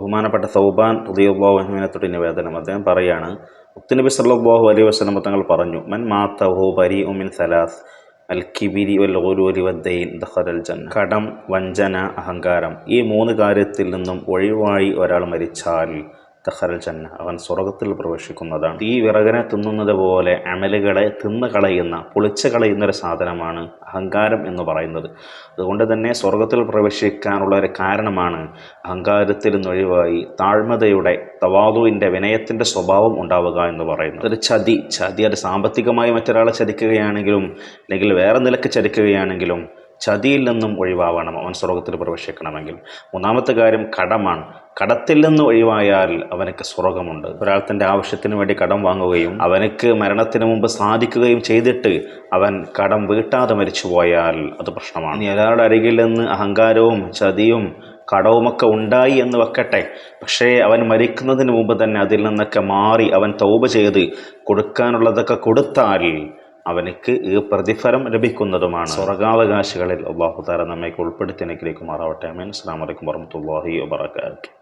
ബഹുമാനപ്പെട്ട സൗബാൻ ഹൃദയുള്ളാഹുവിനെ തൊട്ട് നിവേദനം അദ്ദേഹം പറയാണ് ഉത്തനബി സല്ലാഹു അലൈഹി വസല്ലം തങ്ങൾ പറഞ്ഞു മൻ മാത്തഹു ബരി ഉമിൻ സലാസ് അൽ കിബിരി വൽ ഗുരൂരി വദ്ദൈൻ ജന്ന കടം വഞ്ചന അഹങ്കാരം ഈ മൂന്ന് കാര്യത്തിൽ നിന്നും ഒഴിവായി ഒരാൾ മരിച്ചാൽ ദഖലൽ ജന്ന അവൻ സ്വർഗത്തിൽ പ്രവേശിക്കുന്നതാണ്. ഈ വിറകനെ തിന്നുന്നത് പോലെ അമലുകളെ തിന്നു കളയുന്ന പൊളിച്ചു കളയുന്ന ഒരു സാധനമാണ് അഹങ്കാരം എന്ന് പറയുന്നത്. അതുകൊണ്ട് തന്നെ സ്വർഗത്തിൽ പ്രവേശിക്കാനുള്ള ഒരു കാരണമാണ് അഹങ്കാരത്തിൽ നിന്നൊഴിവായി താഴ്മതയുടെ തവാതുവിന്റെ വിനയത്തിന്റെ സ്വഭാവം ഉണ്ടാവുക എന്ന് പറയുന്നത്. ഒരു ചതി ചതി അത് സാമ്പത്തികമായി മറ്റൊരാളെ ചതിക്കുകയാണെങ്കിലും അല്ലെങ്കിൽ വേറെ നിലയ്ക്ക് ചതിക്കുകയാണെങ്കിലും ചതിയിൽ നിന്നും ഒഴിവാവണം അവൻ സ്വർഗത്തിൽ പ്രവേശിക്കണമെങ്കിൽ. മൂന്നാമത്തെ കാര്യം കടമാണ്. കടത്തിൽ നിന്ന് ഒഴിവായാൽ അവനക്ക് സ്വർഗമുണ്ട് ഒരാൾ തന്റെ ആവശ്യത്തിന് വേണ്ടി കടം വാങ്ങുകയും അവനക്ക് മരണത്തിന് മുമ്പ് സാധിക്കുകയും ചെയ്തിട്ട് അവൻ കടം വീട്ടാതെ മരിച്ചു പോയാൽ അത് പ്രശ്നമാണ്. ഒരാളുടെ അരികിൽ നിന്ന് അഹങ്കാരവും ചതിയും കടവുമൊക്കെ ഉണ്ടായി എന്ന് വെക്കട്ടെ. പക്ഷേ അവൻ മരിക്കുന്നതിന് മുമ്പ് തന്നെ അതിൽ നിന്നൊക്കെ മാറി അവൻ തൗബ ചെയ്ത് കൊടുക്കാനുള്ളതൊക്കെ കൊടുത്താൽ അവനക്ക് ഈ പ്രതിഫലം ലഭിക്കുന്നതുമാണ്. സ്വർഗാവകാശികളിൽ അള്ളാഹു താര നമ്മെ ഉൾപ്പെടുത്തി അനുഗ്രഹിക്കുമാറാവട്ടെ. അമീൻ അസ്സാം വലൈക്കും വർഹമത്തല്ലാഹി വാബർക്കാത്തു